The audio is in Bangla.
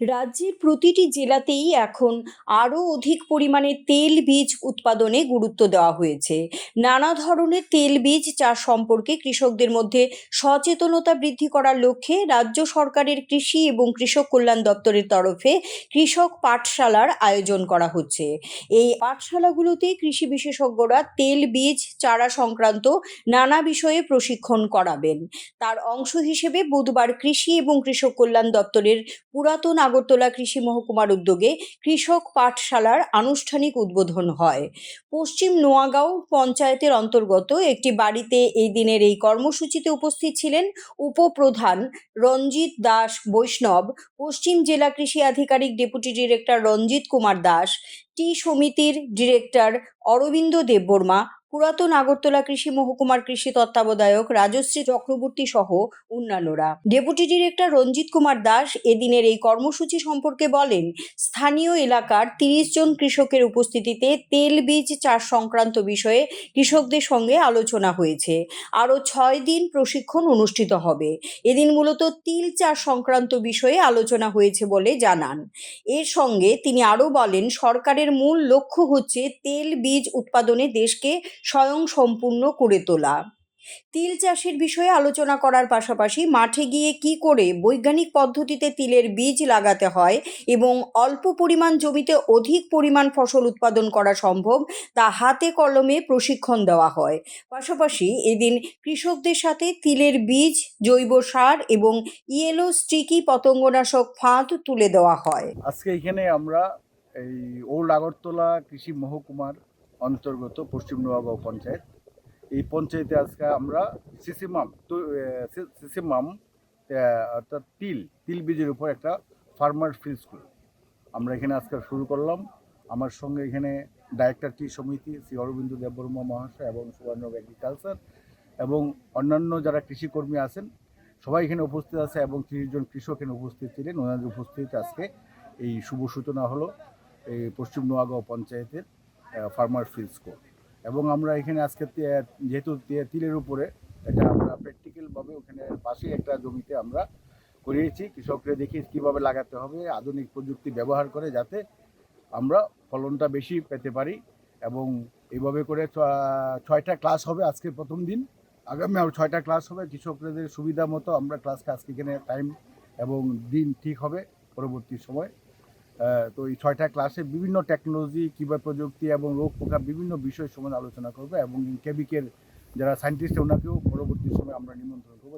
রাজ্যের প্রতিটি জেলাতেই এখন আরও অধিক পরিমাণে তেল বীজ উৎপাদনে গুরুত্ব দেওয়া হয়েছে। নানা ধরনের তেল বীজ চাষ সম্পর্কে কৃষকদের মধ্যে সচেতনতা বৃদ্ধি করার লক্ষ্যে রাজ্য সরকারের কৃষি এবং কৃষক কল্যাণ দপ্তরের তরফে কৃষক পাঠশালার আয়োজন করা হচ্ছে। এই পাঠশালাগুলোতে কৃষি বিশেষজ্ঞরা তেল বীজ চারা সংক্রান্ত নানা বিষয়ে প্রশিক্ষণ করাবেন। তার অংশ হিসেবে বুধবার কৃষি এবং কৃষক কল্যাণ দপ্তরের পুরাতন আগরতলা কৃষি মহকুমার উদ্যোগে কৃষক পাঠশালার আনুষ্ঠানিক উদ্বোধন হয়। পশ্চিম নোয়াগাঁও পঞ্চায়েতের অন্তর্গত একটি বাড়িতে এই দিনের এই কর্মসূচিতে উপস্থিত ছিলেন উপপ্রধান রঞ্জিত দাস বৈষ্ণব, পশ্চিম জেলা কৃষি আধিকারিক ডেপুটি ডিরেক্টর রঞ্জিত কুমার দাস, টি সমিতির ডিরেক্টর অরবিন্দ দেববর্মা পুরাতন আগরতলা কৃষি মহকুমার কৃষি তত্ত্বাবধায়ক রাজশ্রী চক্রবর্তী সহ অন্যান্যরা। ডেপুটি ডিরেক্টর রঞ্জিত কুমার দাস এদিনের এই কর্মসূচি সম্পর্কে বলেন, স্থানীয় এলাকার তিরিশ জন কৃষকের উপস্থিতিতে তেল বীজ চাষ সংক্রান্ত বিষয়ে কৃষকদের সঙ্গে আলোচনা হয়েছে। আরও ছয় দিন প্রশিক্ষণ অনুষ্ঠিত হবে। এদিন মূলত তিল চাষ সংক্রান্ত বিষয়ে আলোচনা হয়েছে বলে জানান। এর সঙ্গে তিনি আরও বলেন, সরকারের মূল লক্ষ্য হচ্ছে তেল বীজ উৎপাদনে দেশকে স্বয়ং সম্পূর্ণ করে তোলা। তিল চাষের বিষয়ে আলোচনা করার পাশাপাশি মাঠে গিয়ে কি করে বৈজ্ঞানিক পদ্ধতিতে তিলের বীজ লাগাতে হয় এবং অল্প পরিমাণ জমিতে অধিক পরিমাণ ফসল উৎপাদন করা সম্ভব, তা হাতে কলমে প্রশিক্ষণ দেওয়া হয়। পাশাপাশি এদিন কৃষকদের সাথে তিলের বীজ, জৈব সার এবং ইয়েলো স্টিকি পতঙ্গনাশক ফাঁদ তুলে দেওয়া হয়। আজকে এখানে আমরা এই ওল্ড আগরতলা কৃষি মহকুমার অন্তর্গত পশ্চিম নোয়াগাঁও পঞ্চায়েত। এই পঞ্চায়েতে আজকে আমরা সিসিমাম সিসিমাম অর্থাৎ তিল তিল বীজের উপর একটা ফার্মার ফিল্ড স্কুল। আমরা এখানে আজকে শুরু করলাম। আমার সঙ্গে এখানে ডাইরেক্টর টি সমিতি, শ্রী অরবিন্দ দেববর্মা মহাশয় এবং সুবর্ণ এগ্রিকালচার এবং অন্যান্য যারা কৃষিকর্মী আছেন, সবাই এখানে উপস্থিত আছে এবং তিরিশ জন কৃষক এখানে উপস্থিত ছিলেন। ওনাদের উপস্থিতিতে আজকে এই শুভ সূচনা হলো এই পশ্চিম নোয়াগাঁও পঞ্চায়েতের। ফার্মার ফিল্ড স্কুল এবং আমরা এখানে আজকে যেহেতু তিলের উপরে, এটা আমরা প্র্যাকটিক্যালভাবে ওখানে পাশে একটা জমিতে আমরা করিয়েছি। কৃষকরা দেখি কীভাবে লাগাতে হবে, আধুনিক প্রযুক্তি ব্যবহার করে যাতে আমরা ফলনটা বেশি পেতে পারি। এবং এইভাবে করে ছয়টা ক্লাস হবে আজকে প্রথম দিন। আগামী আরও ছয়টা ক্লাস হবে। কৃষকদের সুবিধা মতো আমরা ক্লাসকে আজকে এখানে টাইম এবং দিন ঠিক হবে পরবর্তী সময়। তো এই ছয়টা ক্লাসে বিভিন্ন টেকনোলজি কীভাবে প্রযুক্তি এবং রোগ পোকা বিভিন্ন বিষয় সম্বন্ধে আলোচনা করব এবং কেবিকের যারা সায়েন্টিস্ট ওনাকেও পরবর্তী সময় আমরা নিমন্ত্রণ করব।